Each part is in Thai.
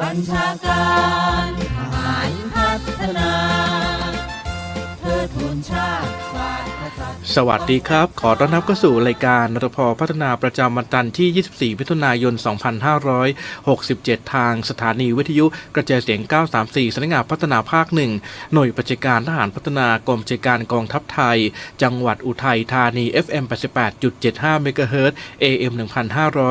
บัญชาการทหารพัฒนา สวัสดีครับ ขอต้อนรับเข้าสู่รายการนรพพัฒนาประจำวันจันทร์ที่ 24 มิถุนายน 2567 ทางสถานีวิทยุกระจายเสียง 934สำนักงานพัฒนาภาคหนึ่งหน่วยปฏิการทหารพัฒนากรมเจการกองทัพไทย จังหวัดอุทัยธานี FM 88.75เมกะเฮิรตซ์ AM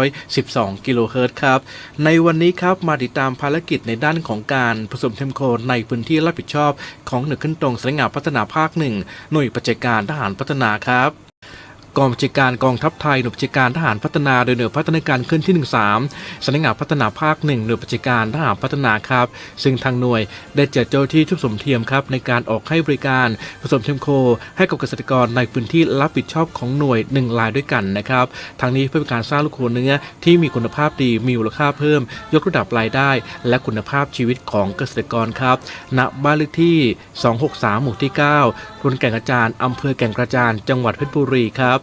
1512 กิโลเฮิรตซ์ครับ ในวันนี้ครับมาติดตามภารกิจในด้านของการผสมเทมโคนในพื้นที่รับผิดชอบของหน่วยขึ้นตรงสำนักงานพัฒนาภาคหนึ่งหน่วยปฏิการทหารพัฒนาครับ กองบัญชาการกองทัพไทยหน่วยบัญชาการทหารพัฒนาโดยหน่วยพัฒนาการขึ้นที่ 13สำนักงานพัฒนาภาคหนึ่งหน่วยบัญชาการทหารพัฒนาครับ ซึ่งทางหน่วยได้จัดเจ้าที่ชุดสมเทียมครับในการออกให้บริการผสมเทียมโค ให้กับเกษตรกรในพื้นที่รับผิดชอบของหน่วยหนึ่งรายด้วยกันนะครับทางนี้เพื่อเป็นการสร้างลูกโคเนื้อที่มีคุณภาพดีมีมูลค่าเพิ่ม ยกระดับรายได้ และคุณภาพชีวิตของเกษตรกรครับณบ้านเลขที่ 263 หมู่ที่9ตำบลแก่งกระจานอำเภอแก่งกระจาน จังหวัดเพชรบุรีครับ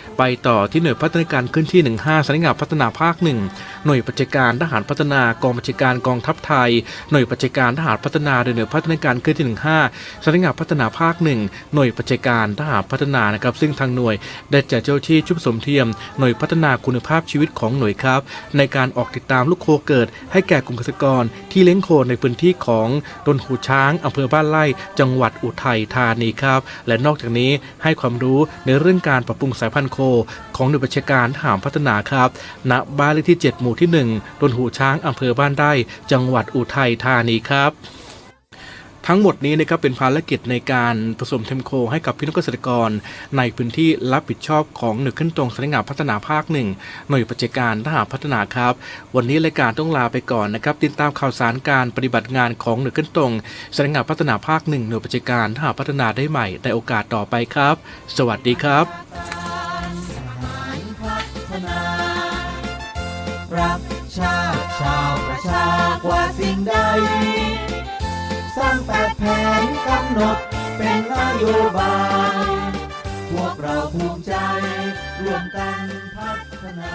ไปต่อที่หน่วยพัฒนาการขึ้นที่ 15สำนักงานพัฒนาภาค 1 หน่วยปัจจการ ทหารพัฒนากองบัญชาการกองทัพไทย หน่วยปัจจการทหารพัฒนาโดยหน่วยพัฒนาการขึ้นที่ 15สำนักงานพัฒนาภาค 1 หน่วยปัจจการทหารพัฒนานะครับ ซึ่งทางหน่วยได้จัดเจ้าที่ชุดผสมเทียม หน่วยพัฒนาคุณภาพชีวิตของหน่วยครับ ในการออกติดตามลูกโคเกิด ให้แก่กลุ่มเกษตรกรที่เลี้ยงโคในพื้นที่ของตนหูช้างอำเภอบ้านไร่ จังหวัดอุทัยธานีครับ และนอกจากนี้ให้ความรู้ในเรื่องการปรับปรุงสายพันธุ์โคของหน่วยบัญชาการทหารพัฒนาครับ ณ บ้านเลขที่ 7 หมู่ที่ 1ตนหูช้างอำเภอบ้านไร่จังหวัดอุทัยธานีครับทั้งหมดนี้นะครับเป็นภารกิจในการผสมเทมโคให้กับพี่น้องเกษตรกร ในพื้นที่รับผิดชอบของหน่วยขึ้นตรงสำนักงานพัฒนาภาคหนึ่งหน่วยปฏิการทหารพัฒนาครับ วันนี้รายการต้องลาไปก่อนนะครับติดตามข่าวสารการปฏิบัติงานของหน่วยขึ้นตรงสำนักงานพัฒนาภาคหนึ่งหน่วยปฏิการทหารพัฒนาได้ใหม่ในโอกาสต่อไปครับ สวัสดีครับ ชาติชาวประชากว่าสิ่งใด สร้างแปดแผนกำหนดเป็นนโยบาย พวกเราภูมิใจร่วมกันพัฒนา